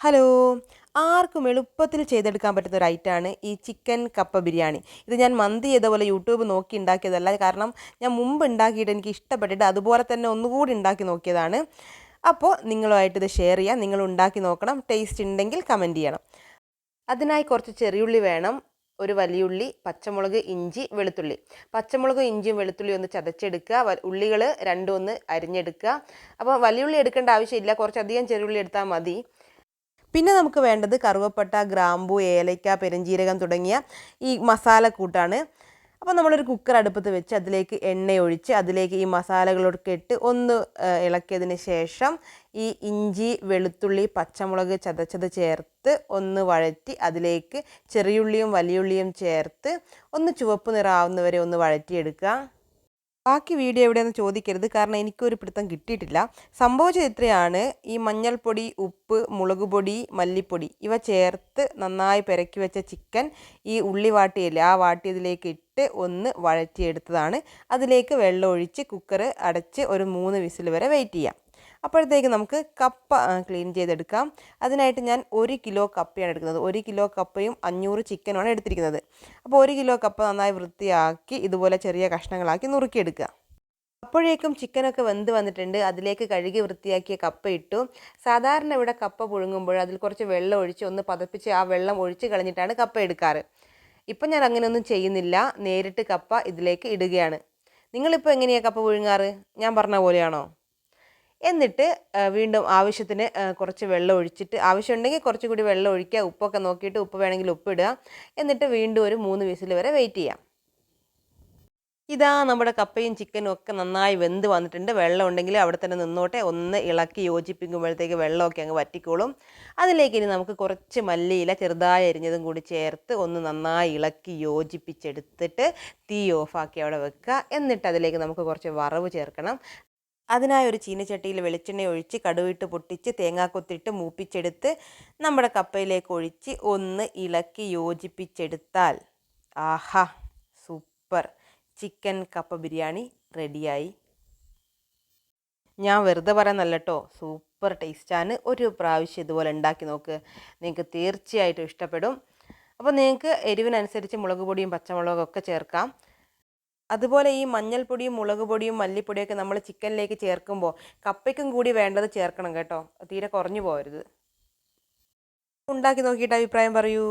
Hello. ആർക്കും എളുപ്പത്തിൽ ചെയ്തെടുക്കാൻ പറ്റുന്ന ഒരു ഐറ്റമാണ് ഈ ചിക്കൻ കപ്പ ബിരിയാണി. ഇത് ഞാൻ മന്തി ചെയ്തപോലെ യൂട്യൂബ് നോക്കി ഉണ്ടാക്കിയതല്ല കാരണം ഞാൻ മുമ്പ് ഉണ്ടാക്കിയിട്ട് എനിക്ക് ഇഷ്ടപ്പെട്ടിട്ട് അതുപോലെ തന്നെ ഒന്നുകൂടി ഉണ്ടാക്കി നോക്കിയതാണ്. അപ്പോൾ നിങ്ങളുമായിട്ട് ഇത് ഷെയർ ചെയ്യാം നിങ്ങൾ ഉണ്ടാക്കി നോക്കണം ടേസ്റ്റ് ഉണ്ടെങ്കിൽ കമന്റ് ചെയ്യണം. അതിനായി കുറച്ച് ചെറിയുള്ളി വേണം ഒരു വലിയുള്ളി പച്ചമുളക് ഇഞ്ചി വെളുത്തുള്ളി. പച്ചമുളകും ഇഞ്ചിയും വെളുത്തുള്ളിയും ഒന്ന് ചതച്ചെടുക്കുക. ഉള്ളികൾ രണ്ടും ഒന്ന് അരിഞ്ഞെടുക്കുക. അപ്പോൾ വലിയുള്ളി എടുക്കേണ്ട ആവശ്യമില്ല കുറച്ചധികം ചെറിയുള്ളി എടുത്താൽ മതി. പിന്നെ നമുക്ക് വേണ്ടത് കറുവപ്പട്ട ഗ്രാമ്പു ഏലയ്ക്ക പെരുംജീരകം തുടങ്ങിയ ഈ മസാലക്കൂട്ടാണ്. അപ്പോൾ നമ്മളൊരു കുക്കർ അടുപ്പത്ത് വെച്ച് അതിലേക്ക് എണ്ണ ഒഴിച്ച് അതിലേക്ക് ഈ മസാലകളൊക്കെ ഇട്ട് ഒന്ന് ഇളക്കിയതിന് ശേഷം ഈ ഇഞ്ചി വെളുത്തുള്ളി പച്ചമുളക് ചതച്ചത് ചേർത്ത് ഒന്ന് വഴറ്റി അതിലേക്ക് ചെറിയുള്ളിയും വലിയുള്ളിയും ചേർത്ത് ഒന്ന് ചുവപ്പ് നിറാവുന്നവരെ ഒന്ന് വഴറ്റിയെടുക്കുക. ബാക്കി വീഡിയോ എവിടെയെന്ന് ചോദിക്കരുത്. കാരണം എനിക്കൊരു പിടുത്തം കിട്ടിയിട്ടില്ല. സംഭവിച്ചത് ഇത്രയാണ്. ഈ മഞ്ഞൾപ്പൊടി ഉപ്പ് മുളക് പൊടി മല്ലിപ്പൊടി ഇവ ചേർത്ത് നന്നായി പെരക്കി വെച്ച ചിക്കൻ ഈ ഉള്ളി വാട്ടിയില്ലേ ആ വാട്ടിയതിലേക്ക് ഇട്ട് ഒന്ന് വഴറ്റിയെടുത്തതാണ്. അതിലേക്ക് വെള്ളം ഒഴിച്ച് കുക്കർ അടച്ച് ഒരു മൂന്ന് വിസിൽ വരെ വെയിറ്റ് ചെയ്യാം. അപ്പോഴത്തേക്ക് നമുക്ക് കപ്പ ക്ലീൻ ചെയ്തെടുക്കാം. അതിനായിട്ട് ഞാൻ ഒരു കിലോ കപ്പയാണ് എടുക്കുന്നത്. ഒരു കിലോ കപ്പയും അഞ്ഞൂറ് ചിക്കനുമാണ് എടുത്തിരിക്കുന്നത്. അപ്പോൾ ഒരു കിലോ കപ്പ നന്നായി വൃത്തിയാക്കി ഇതുപോലെ ചെറിയ കഷ്ണങ്ങളാക്കി നുറുക്കിയെടുക്കുക. അപ്പോഴേക്കും ചിക്കനൊക്കെ വെന്ത് വന്നിട്ടുണ്ട്. അതിലേക്ക് കഴുകി വൃത്തിയാക്കിയ കപ്പ ഇട്ടു. സാധാരണ ഇവിടെ കപ്പ പുഴുങ്ങുമ്പോൾ അതിൽ കുറച്ച് വെള്ളം ഒഴിച്ച് ഒന്ന് പതപ്പിച്ച് ആ വെള്ളം ഒഴിച്ച് കളഞ്ഞിട്ടാണ് കപ്പ എടുക്കാറ്. ഇപ്പം ഞാൻ അങ്ങനെയൊന്നും ചെയ്യുന്നില്ല. നേരിട്ട് കപ്പ ഇതിലേക്ക് ഇടുകയാണ്. നിങ്ങളിപ്പോൾ എങ്ങനെയാണ് കപ്പ പുഴുങ്ങാറ്? ഞാൻ പറഞ്ഞ പോലെയാണോ? എന്നിട്ട് വീണ്ടും ആവശ്യത്തിന് കുറച്ച് വെള്ളം ഒഴിച്ചിട്ട് ആവശ്യമുണ്ടെങ്കിൽ കുറച്ചുകൂടി വെള്ളം ഒഴിക്കുക ഉപ്പൊക്കെ നോക്കിയിട്ട് ഉപ്പ് വേണമെങ്കിൽ ഉപ്പിടുക എന്നിട്ട് വീണ്ടും ഒരു മൂന്ന് വിസിൽ വരെ വെയിറ്റ് ചെയ്യാം ഇതാ നമ്മുടെ കപ്പയും ചിക്കനും ഒക്കെ നന്നായി വെന്ത് വന്നിട്ടുണ്ട്. വെള്ളം ഉണ്ടെങ്കിൽ അവിടെ തന്നെ നിന്നോട്ടെ ഒന്ന് ഇളക്കി യോജിപ്പിക്കുമ്പോഴത്തേക്ക് വെള്ളമൊക്കെ അങ്ങ് വറ്റിക്കോളും. അതിലേക്ക് ഇനി നമുക്ക് കുറച്ച് മല്ലിയില ചെറുതായി അരിഞ്ഞതും കൂടി ചേർത്ത് ഒന്ന് നന്നായി ഇളക്കി യോജിപ്പിച്ചെടുത്തിട്ട് തീ ഓഫാക്കി അവിടെ വെക്കുക. എന്നിട്ട് അതിലേക്ക് നമുക്ക് കുറച്ച് വറവ് ചേർക്കണം. അതിനായി ഒരു ചീനച്ചട്ടിയിൽ വെളിച്ചെണ്ണ ഒഴിച്ച് കടുവിട്ട് പൊട്ടിച്ച് തേങ്ങാക്കൊത്തിട്ട് മൂപ്പിച്ചെടുത്ത് നമ്മുടെ കപ്പയിലേക്ക് ഒഴിച്ച് ഒന്ന് ഇളക്കി യോജിപ്പിച്ചെടുത്താൽ. ആഹാ സൂപ്പർ. ചിക്കൻ കപ്പ ബിരിയാണി റെഡിയായി. ഞാൻ വെറുതെ പറയുന്നല്ല കേട്ടോ സൂപ്പർ ടേസ്റ്റാണ്. ഒരു പ്രാവശ്യം ഇതുപോലെ ഉണ്ടാക്കി നോക്ക്. നിങ്ങൾക്ക് തീർച്ചയായിട്ടും ഇഷ്ടപ്പെടും. അപ്പോൾ നിങ്ങൾക്ക് എരിവിനനുസരിച്ച് മുളക് പൊടിയും പച്ചമുളകും ഒക്കെ ചേർക്കാം. അതുപോലെ ഈ മഞ്ഞൾപ്പൊടിയും മുളക് പൊടിയും മല്ലിപ്പൊടിയൊക്കെ നമ്മൾ ചിക്കനിലേക്ക് ചേർക്കുമ്പോൾ കപ്പയ്ക്കും കൂടി വേണ്ടത് ചേർക്കണം കേട്ടോ. തീരെ കുറഞ്ഞു പോകരുത്. ഉണ്ടാക്കി നോക്കിയിട്ട് അഭിപ്രായം പറയൂ.